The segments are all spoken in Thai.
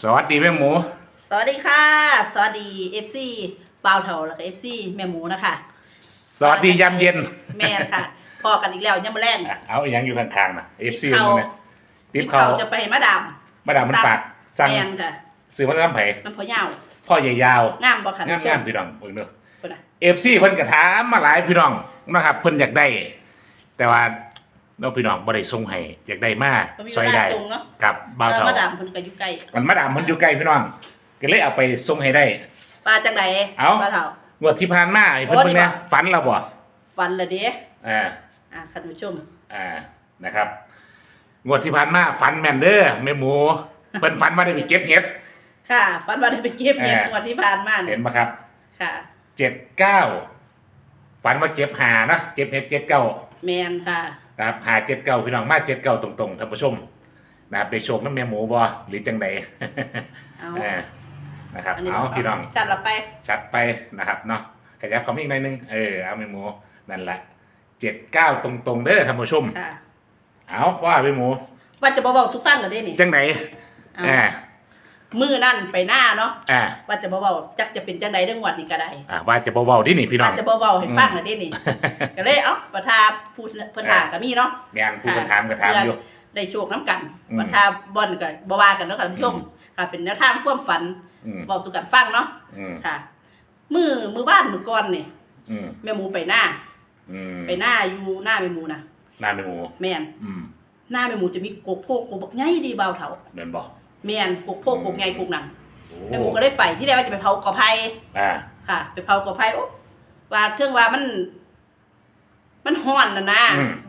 สวัสดีแม่หมู สวัสดีค่ะ สวัสดี FC บ่าวเถาแล้วก็ FC แม่หมูนะคะสวัสดียามเย็น แม่นค่ะพอกันอีกแล้วยังมาแรงอะเอาอีกอย่างอยู่ข้างๆนะเอฟซีเขามันเนี่ยติบเขาจะไปให้มาดาม มาดามมันฝากสั่งแม่นค่ะ ซื้อมาทำไผ่น้ำพอยาวพ่อใหญ่ยาวงามบ่ค่ะงามงามๆพี่น้องเพิ่นเด้อคนน่ะเอฟซีเพิ่นกระถามมาหลายพี่น้องนะครับเพิ่นอยากได้ แต่ว่า น้องพี่น้องบ่ได้ส่งให้อยากได้มาก็มีซอยเวลาได้ส่งเนาะกับบ่าวเออเฒ่ามาดามเพิ่นก็อยู่ใกล้มันมาดามเพิ่นอยู่ใกล้พี่น้อง ก็เลยเอาไปส่งให้ได้ ปลาจังไดเอ้า ปลาเถางวดที่ผ่านมาให้เพิ่นโอ้เบิ่งเนี่ยดีกว่าฝันเราบ่ฟันละเด้อ่าอะท่านผู้ชมอ่านะครับงวดที่ผ่านมาฝันแม่นเด้อแม่หมูเพิ่นฝันว่าได้ไปเก็บเห็ด ค่ะฟันว่าได้ไปเก็บเงินเออวันที่ผ่านมาเห็เนี่ยนไหมครับ ค่ะ เจ็ดเก้าฝันว่าเก็บหานะเก็บเห็ดเจ็ดเก้าแมนค่ะ นะครับหาเจ็ดเก้าพี่น้องมาเจ็ดเก้าตรงๆท่านผู้ชมนะครับไปโชคน้ำแม่หมูบ่หรือจังใด เอาอ่านะครับอันนี้เอาพี่น้อง จัดละไป ชัดไปนะครับเนาะขยับคำอีกหน่อยนึง เออ เอาแม่หมูนั่นแหละเจ็ดเก้าตรงๆเด้อท่านผู้ชม ค่ะ เอาว่าแม่หมู ว่าจะบ่เว้าสุฟังละเด้นี่จังไหนเอา อ่า มือนั่นไปหน้าเนาะอ่าว่าจะบ่เว้าจักจะเป็นจังไดเรื่องวัดนี่ก็ได้อ่าว่าจะเบาๆที่นี่พี่น้องอาจจะเบาๆให้ฟังหน่อยได้นี่ก็เลยเอ้าประทาพูดเพิ่นถามก็มีเนาะแม่นผู้คนถามก็ถามอยู่ได้โชคน้ำกันอืมประทาบอนก็บ่ว่ากันเนาะค่ะท่านผู้ชมอืมค่ะเป็นแนวทางความฝันอืมบอกสู่กันฟังเนาะอืมค่ะ มือมือบ้านมือก่อนนี่อืมแม่หมูไปหน้าอืมไปหน้าอยู่หน้าแม่หมูนะหน้าแม่หมูแม่นอืมหน้าแม่หมูจะมีกกโพกกกบักใหญ่ดีเบาเฒ่าเดินบอก แม่นกกโพกกกใหญ่กกหนังโอ้แม่หมูก็ได้ไปที่แรกว่าจะไปเผากอไผ่อ่าค่ะ ไปเผากอไผ่โอ้ว่าเครื่องว่ามัน มันฮ้อนน่ะนะ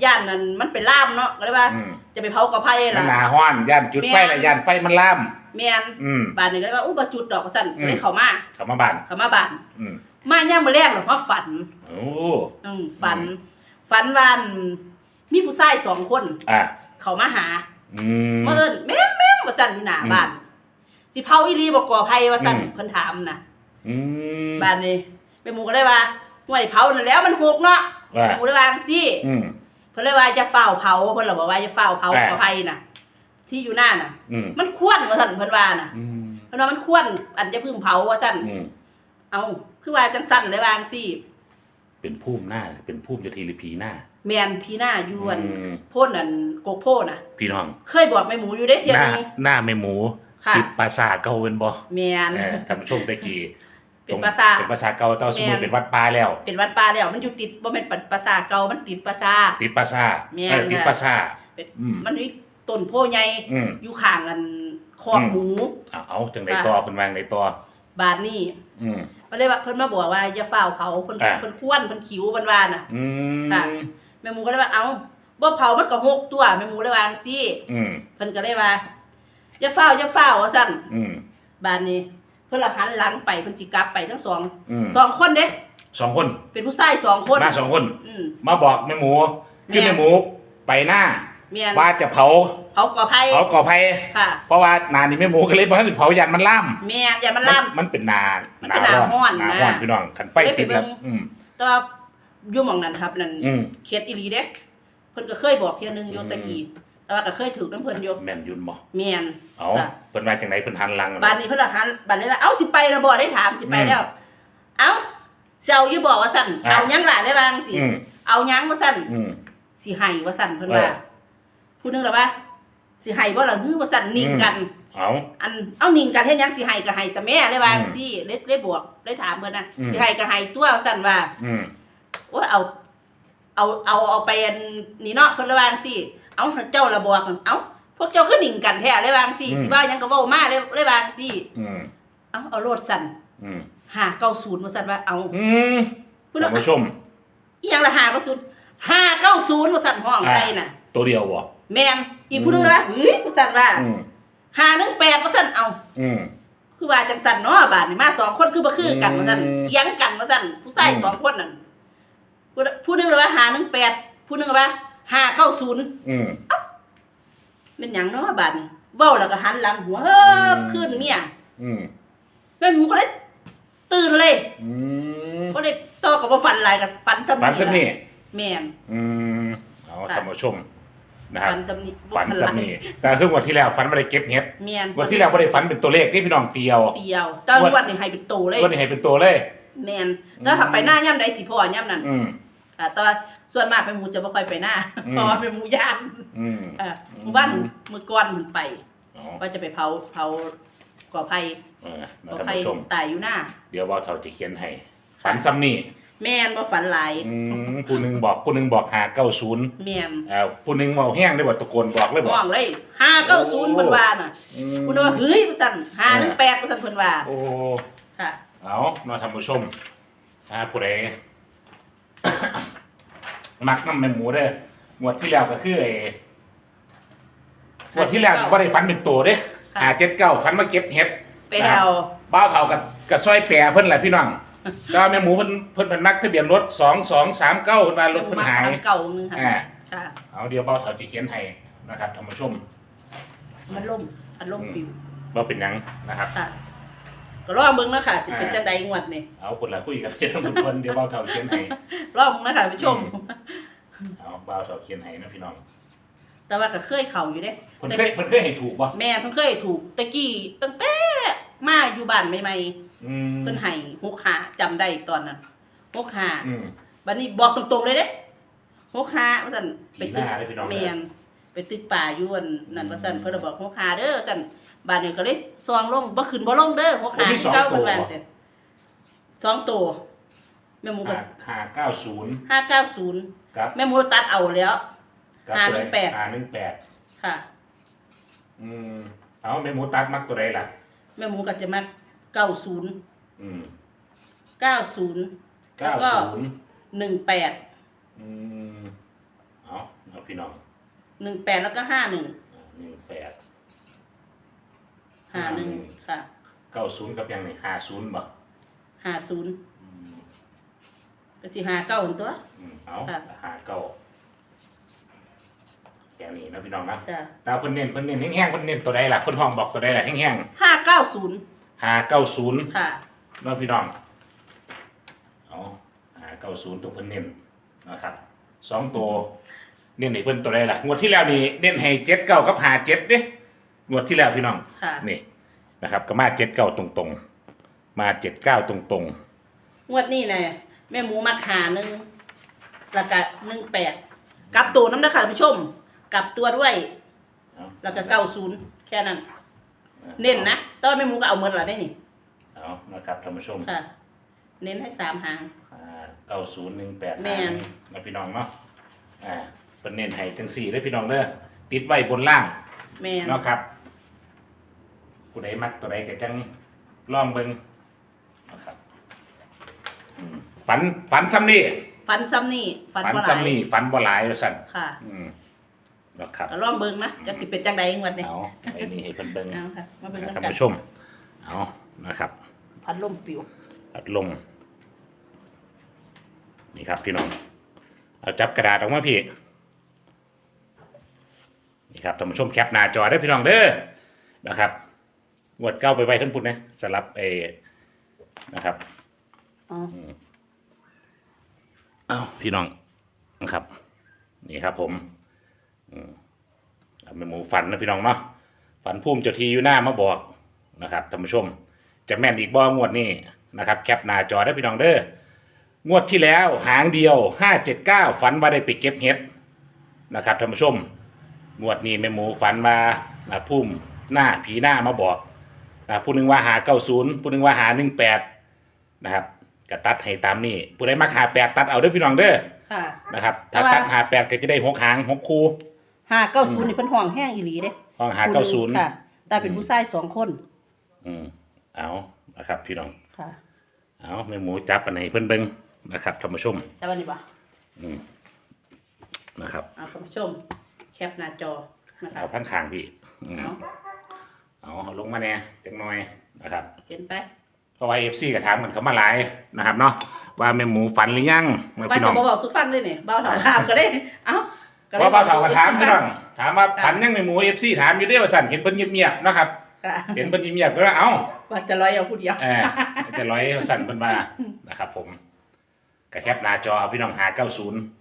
ย่านนั้นมันเป็นล่ามเนาะก็เลยว่าอืมจะไปเผากอไผ่มันล่ะหนาห้อนย่านจุดไฟแม่นละย่านไฟมันล่ามแม่นอืมบ้านนี้ก็เลยว่าอู้บ่จุดดอกว่าซั่นอืมเลยเข้ามากลับมาบ้านเข้ามาบ้านอืมมาย่ามมื้อแรกหลวงพ่อฝันโอ้อืมฝันอืมฝันว่ามีผู้ชายสองคน อ่าเข้ามาหาอืมมาเอิ้นแม่งแม่ง ว่าซั่นอยู่หน้าอืมบ้าน สิเผาอีหลีบ่ก่อไผว่าซั่นอืม เพิ่นถามน่ะอืม บ้านนี้แม่หมูก็เลยว่าห่วยเผานั่นแหล้วมันหกเนาะว่า แม่หมูเลยว่าจังซี่ อืม เพิ่นเลยว่าจะเฝ้าเผาเพิ่นเลยบอกว่าจะเฝ้าเผาอ่าก่อไผน่ะ ที่อยู่หน้าน่ะ อืมมันควรว่าซั่นเพิ่นว่าน่ะอืมเพิ่นว่ามันควรอันจะพึ่งเผาว่าซั่นอืมเอาคือว่าจังซั่นเลยว่าจังซี่ เป็นพุ่มหน้า เป็นพุ่มจะทีหรือผีหน้า แม่นพี่หน้าอยวนอืมโพ่นอันโกกโพ่น่ะ พี่น้อง เคยบอกแม่หมูอยู่ได้เทียหน้านึง หน้าแม่หมูค่ะ ติดปราสาทเก่าเป็นบ่แม่นเออท่านผู้ชมตะกี้เป็นปราสาท เป็นปราสาทเก่าเต้าสมุนแม่นเป็นวัดป่าแล้ว เป็นวัดป่าแล้วมันอยู่ติดบ่แม่นปราสาทเก่ามันติดปราสาท ติดปราสาทแม่นเออติดค่ะปราสาทเป็น อืมมันมีต้นโพใหญ่อืม อยู่ข้างกันคอกอืม หมู เอาเอาจังไดต่อเพิ่นวางไดต่อบาดนี้อืมเพิ่นเลยว่าเพิ่นมาบอกว่าอย่าฝ้าวเผาเพิ่นอ่า เพิ่นควรเพิ่นขิวเพิ่นว่าน่ะ อืมค่ะ แม่หมูก็เลยว่าเอ้าบ่เผามันก็หกตัวแม่หมูเลยว่าจังซี่อืมเพิ่นก็เลยว่าอย่าฝ้าวอย่าฝ้าวว่าซั่นอืมบาดนี้ เพิ่นละหันหลังไปเพิ่นสิกลับไปทั้งสองอืมสองคนเด้สองคนเป็นผู้ชายสองคนมาสองคน อืม มาบอกแม่หมูคือแม่ แม่หมูไปหน้าแม่นว่าจะเผาเขาก่อภัยเผาก่อไผ่ค่ะเพราะว่านานี่แม่หมูก็เลยบอกให้เผายันมันล่ามแม่นอย่ามันล่าม มันเป็นนามันเป็นนาฮ้อนนานะร้อนพี่น้องขันไฟเลยไปติดแล้วเบิ่งอืม แต่ว่า อยู่หม่องนั้นครับนั่นอืมเขตอีหลีเด้เพิ่นก็เคยบอกเที่ยหนึงโยอืม ตะกี้แต่ว่าก็เคยถูกน้ำเพิ่นโยแม่นยุนบ่แม่นเอาค่ะ เพิ่นว่าจังไดเพิ่นหันหลังบานนี้เพิ่นละหันบานนี้ว่าเอ้าสิไปแล้วบ่ได้ถามสิไปแล้ว เอ้าเจ้าอยู่บอกว่าซั่นเอาหยังล่ะได้บาจังสิอืมเอาหยังว่าซั่นอืม สิให้ว่าซั่นเพิ่นว่าเออ ผู้หนึงล่ะว่าสิให้บ่ล่ะฮือว่าซั่นนิ่งกัน เอา อันเอานิ่งกันเฮ็ดหยังสิให้ก็ให้ซะแม่ได้บาจังอืมสิเลยเลยบอกเลยถามเพิ่นน่ะอืม สิให้ก็ให้ตัวว่าซั่นว่า อืม โอ้ยเอา เอาเอาเอาไปอันนี่เนาะเพิ่นเลยว่าจังซี่เอาเจ้าละบอกกันเอ้าพวกเจ้าคือนิ่งกันแท้เลยว่าจังซี่สิว่าหยังก็เว้ามาเลยเลยว่าจังซี่อืมเอาเอาโลดสั่นอืมหาเก้าศูนย์มาสั่นว่าเอาอืมพูดท่านว่าผู้ชม อีหยังละหาเก้าศูนย์ห้าเก้าศูนย์มาสั่นห้องอ่า ใส่น่ะ ตัวเดียวบ่แม่นอีกผู้หนึงว่าเฮ้ยมาสั่นว่าอืมหาหนึ่งแปดมาสั่นเอา อืม คือว่าจังสั่นเนาะบาดนี่มาสองคนคือบ่คือกันมาสั่นอืมเถียงกันมาสั่นผู้ชายอืม สองคนนั่น ผู้ผู้หนึงเลยว่าหาหนึ่งแปดผู้หนึงเลยว่าห้าเก้าศูนย์อืม เป็นหยังเนาะบาดนี่เว้าแล้วก็หันหลังหัวเฮ้อือมขึ้นเมียอืมแม่หมูก็ได้ตื่นเลยอืมก็ได้ต่อกับว่าฟันหลายกับฟันซะฝันสักนี่แม่นอืมเอาค่ะท่านผู้ชมนะครับ ฝันสำนีฝันสำนีแต่คืองวดที่แล้วฝันไม่ได้เก็บเห็ดเมียนงวดที่แล้วไม่ได้ฝันเป็นตัวเลขที่พี่น้องเตียว เดียวตอนวันนี้ให้เป็นโตเลยงวดนี้ให้เป็นตัวเลย แมนแล้วถ้าไปหน้าย่ำใดสิพ่อย่ำนั้นอืม ค่ะแตอนส่วนมากเป็นหมูจะไม่ค่อยไปหน้าอืม เพราะว่าเป็นหมูย่านอืม เอ่อหมู่บ้านมือก้อนมันไปอ๋อว่าจะไปเผาเผาก่อไผ่เออนะก่อท่านไผ่ผู้ชม ตายอยู่หน้า เดี๋ยวว่าเท่าจะเขียนให้ฝันซ้ำนี่แม่นบ่ฝันหลายอืมผู้หนึ่งบอกผู้หนึ่งบอกหาเก้าศูนย์แม่นอ่าผู้หนึ่งเมาแห้งได้บอกตะโกนบอกเลยบอห้กองเลยห้าเก้าศูนย์เพิ่นว่าน่ะอืม คุณว่าเฮ้ยสั่นห้าหนึ่งแปดสั่นเพิ่นว่าโอ้ค่ะ เอาเนาะท่านผู้ชมอ่าผู้ใดมักน้ำแม่หมูเด้องวดที่แล้วก็คือไอ้งวดที่แล้วบ่ได้ฝันเป็นตัวเด้ค่ะหาเจ็ดเก้าฝันมาเก็บเห็ดไปเอาบ้าวเฒ่ากับกับซอยแปรเพิ่นแหละพี่น้องแต่ว่าแม่หมูเพิ่นเพิ่นเป็นนักทะเบียนรถสองสองสามเก้าเพิ่นว่ารถเพิ่นหายมเก่านึงค่ะอ่า ค่ะ เอาเดี๋ยวบ้าวเฒ่าจะเขียนให้นะครับท่านผู้ชมมันล่มมันล่มปิว ว่าเป็นหยังนะครับ ค่ะ ก็รอเบิ่งเนาะค่ะจะเป็นจังใดงวดนี่เอาคนละคุยกับเพื่อนทุกคนเดี๋ยวบ้าวเฒ่าเขียนให้รอเบิ่งนะคะผู้ชม เอาบ้าวเฒ่าเขียนให้นะพี่น้องแต่ว่าก็เคยเข้าอยู่เด้เพิ่นเคยเพิ่นเคยให้ถูกบ่แม่เพิ่นเคยถูกตะกี้ตั้งแต่มาอยู่บ้านใหม่อืมๆเพิ่นให้หกหาจำได้ตอนนั้นหกหาอืมบัดนี้บอกตรงๆเลยเด้หกหาว่าซั่นไปปีหตึกน้าเลยพี่น้องแม่น ไปตึกป่าอยู่อั่นนั่นว่าซั่นอืมเพิ่นเลยบอกหกหาเด้อซั่นบ้านนี้ก็เลยซองลงบ่ขึ้นบ่ลงเด้อหกหาโอ้มีสองเก้าตัเพิ่วนว่าซั่นสองตัวแม่หมูก็ห้าห้าเก้าศูนย์590ครับแม่หมูตัดเอาแล้วกับห้าตัวหนึ่งแปดห้าหนึ่งแปดค่ะอืมเอาแม่หมูตัดมักตัวใดล่ะแม่หมูก็จะมาเก้าศูนย์อืมเก้าศูนย์เก้าแล้วก็ศูนย์หนึ่งแปดอืมเอาเอาพี่น้อง หนึ่งแปดแล้วก็ห้าหนึ่งหนึ่งแปดห้าหนึ่งค่ะเก้าศูนย์กับยังไงห้าศูนย์บ่ห้าศูนย์อืมก็สิห้าเก้าตัวอืมเอาค่ะห้าเก้าแค่นี้นะพี่น้องนะจ้ะดาวเพิ่นเน้นเพิ่นเน้นแห้งๆเพิ่นเน้นตัวใดล่ะเพิ่นห้องบอกตัวใดล่ะแห้งห้าเก้าศูนย์ๆห้าเก้าศูนย์ค่ะ เนาะพี่น้องเอาห้าเก้าศูนย์ตัวเพิ่นเน้นนะครับสองตัว เน้นให้เพิ่นตัวใดล่ะงวดที่แล้วนี่เน้นให้เจ็ดเก้ากับห้าเจ็ดเด้งวดที่แล้วพี่น้อง ค่ะ นี่นะครับก็มาเจ็ดเก้าตรงๆ มาเจ็ดเก้าตรงงวดนี้นะแม่หมูมักหาหนึ่งแล้วก็หนึ่งแปดกลับตัวน้ำเด้อค่ะท่านผู้ชม กลับตัวด้วยๆเอาแล้วก็เก้าศูนย์แค่นั้น เน้นนะแตอนแม่หมูก็เอาเงินละได้นี่เอานะครับท่านผู้ชมค่ะ เน้นให้สามหาง เก้าศูนย์หนึ่งแปดแม่น นะพี่น้องเนาะอ่า เป็นเน้นให้จังสี่เลยพี่น้องเด้อติดไว้บนล่างแม่นเนาะครับผู้ใดมักตัวใดก็จังลองเบิ่งนะครับอืมฝันฝันซ้ำนี่ฟันซ้ำนี่ฟันฝันบ่หลายซ้ำนี่ฝันบ่หลายว่าสั่นค่ะอืมนะครับ ก็ลองเบิ่งนะจะสิเป็นจังใดงวดนี้เอาไอ้นี่ให้เพิ่นเบิ่งเอาค่ะมาเบิ่งนะกันท่านกันผู้ชม เอานะครับ พัดลมปิวอัดลง นี่ครับพี่น้อง เอาจับกระดาษออกมาพี่ นี่ครับท่านผู้ชมแคปหน้าจอได้อพี่น้องเด้อนะครับงวดเก้าไปไว้ท่านพุ่นนะสลับเอนะครับอ๋ออืมเอาพี่น้องนะครับ นี่ครับผมอืมเอาเป็นหมูฝันนะพี่น้องเนาะฝันพุ่มเจ้าทีอยู่หน้ามาบอกนะครับท่านผู้ชม จะแม่นอีกบ่งวดนี้นะครับ แคปหน้าจอได้พี่น้องเด้องวดที่แล้วหางเดียวห้าเจ็ดเก้าฝันว่าได้ไปเก็บเห็ดนะครับท่านผู้ชม งวดนี้แม่หมูฝันมานะพุ่มหน้าผีหน้ามาบอกนะผู้หนึงว่าหาเก้าศูนย์ผู้หนึงว่าหาหนึ่งแปดนะครับก็ตัดให้ตามนี้ผู้ใดมาหาแปดตัดเอาเด้อพี่น้องเด้อค่ะ นะครับถ้าแต่ว่า ตัดหาแปดก็จะได้หกหางหกคู่ห้าเก้าศูนย์นี่เพิ่นห้องแห้งอีหลีเด้ห้องหาเก้าศูนย์ค่ะแต่เป็นผู้ชายสองคนอืมเอานะครับพี่น้อง ค่ะเอาแม่หมูจับอันไหนเพิ่นเบิ่งนะครับท่านผู้ชม แต่วันนี้บ่อืมนะครับเอาท่านผู้ชม แคปหน้าจอนะคะเอาข้างขางพี่อืมเอาเอาเอาลงมาแน่จังหน่อยนะครับ เห็นไปเพราะว่าเอฟซีก็ถามกันเขามาหลายนะครับเนาะว่าแม่หมูฝันหรือยังแม่ว่าพี่น้จะองบ่บอกสุฟังเลยนี่เบาเถาถามก็ได้เอ้าก็เพได้ราะว่าเขาก็ถามพี่น้องถามว่าค่ะฝันยังแม่หมูเอฟซีถามอยู่เด้อว่าสั่นเห็นเพิ่นเงียบๆนะครับ ค่ะเห็นเพิ่นเงียบๆก็ว่าเอ้า ว่าจะลอยเอาผู้เดียว เออจะร้อยสั่นเพิ่นมานะครับ ผมก็แคปหน้าจอเอาพี่น้องหา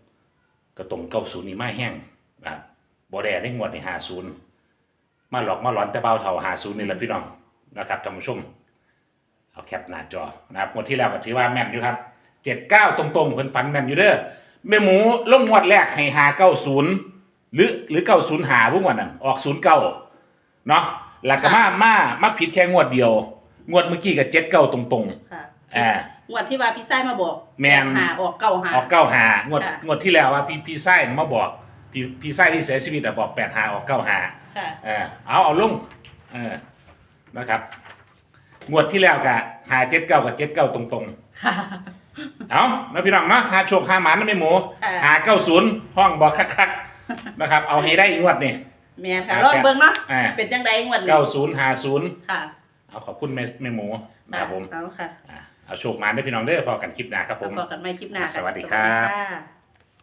90ก็ตรง90นี่มาแห้งนะครับ บ่ได้ในงวดนี่หาศูนย์มาหลอกมาหลอนแต่เบาเท่าหาศูนย์นี่แหละพี่น้องนะครับท่านผู้ชมเอาแคปหน้าจอนะครับงวดที่แล้วก็ถือว่าแม่นอยู่ครับเจ็ดเก้าตรงๆเพิ่นฝันแม่นอยู่เด้อแม่หมูลงงวดแรกให้หาเก้าศูนย์หรือหรือเก้าศูนย์หาพวกวันนั้นออกศูนย์เก้าเนาะแล้วก็มามามาผิดแค่งวดเดียว งวดเมื่อกี้กับเจ็ดเก้าตรงค่ะๆอ่า งวดที่ว่าพี่ไส้มาบอกแม่น หาออกเก้าหา ออกเก้าหางวดค่ะ งวดที่แล้วว่าพี่พี่ไส้มาบอก พี่พี่ไส้ที่เสียชีวิตอะบอกแปดหาออกเก้าหาค่ะ เออเอาเอาลงเออนะครับงวดที่แล้วกะหาเจ็ดเก้ากับเจ็ดเก้าตรงๆค่ะเอามาพี่น้องเนาะหาโชคหาหมานะไม่หมูค่ะหาเก้าศูนย์ห้องบอกคักๆนะครับ เอาให้ได้งวดนี่ แม่นค่ะลองเบิ่งเนาะอ่าเป็นจังไดงวดนี้เก้าศูนย์หาศูนย์ค่ะเอาขอบคุณแม่แม่หมูนะครับผมเอาค่ะอ่าเอาโชคมาได้อพี่น้องเด้อพอกันคลิปหน้าครับผมแล้วพบกันใหม่คลิปหน้าค่ะสวัสดีครับสวัสดีค่ะ